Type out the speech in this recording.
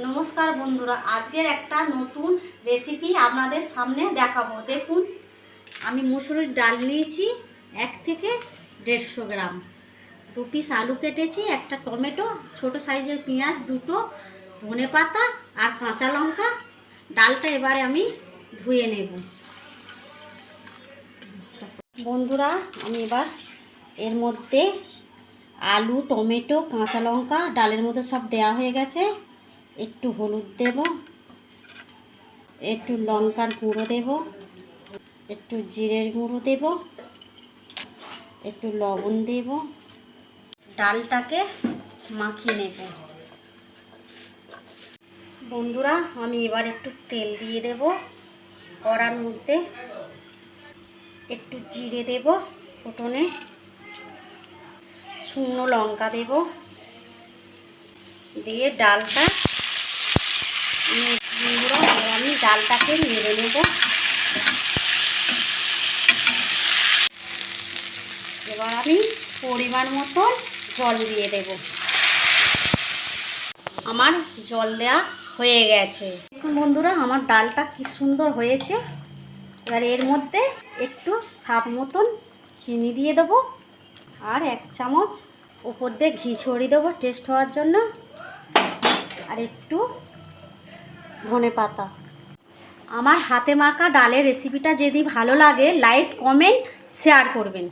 নমস্কার বন্ধুরা, আজকের একটা নতুন রেসিপি আপনাদের সামনে দেখাবো। দেখুন, আমি মুসুরির ডাল নিয়েছি এক থেকে দেড়শো গ্রাম। দু পিস আলু কেটেছি, একটা টমেটো, ছোট সাইজের পেঁয়াজ, দুটো ধনে পাতা আর কাঁচা লঙ্কা। ডালটা এবারে আমি ধুয়ে নেব। বন্ধুরা, আমি এবার এর মধ্যে আলু, টমেটো, কাঁচা লঙ্কা, ডালের মধ্যে সব দেওয়া হয়ে গেছে। একটু হলুদ দেব, একটু লঙ্কার গুঁড়ো দেব, একটু জিরের গুঁড়ো দেব, একটু লবণ দেব। ডালটাকে মাখিয়ে নেব। বন্ধুরা, আমি এবার একটু তেল দিয়ে দেব। কড়ার মধ্যে একটু জিরে দেব ফোটনে। শুকনো লঙ্কা দেব। দিয়ে ডালটা বন্ধুরা এবার আমি ডালটাকে নেড়ে নেব। এবার আমি পরিমাণ মতো জল দিয়ে দেব। আমার জল দেয়া হয়ে গেছে। দেখুন বন্ধুরা, আমার ডালটা কি সুন্দর হয়েছে। এবার এর মধ্যে একটু স্বাদ মতন চিনি দিয়ে দেবো আর এক চামচ উপর দিয়ে ঘি ছড়িয়ে দেবো টেস্ট হওয়ার জন্য। আর একটু ধনে পাতা। আমার হাতে মাখা ডালের রেসিপিটা যদি ভালো লাগে লাইক কমেন্ট শেয়ার করবেন।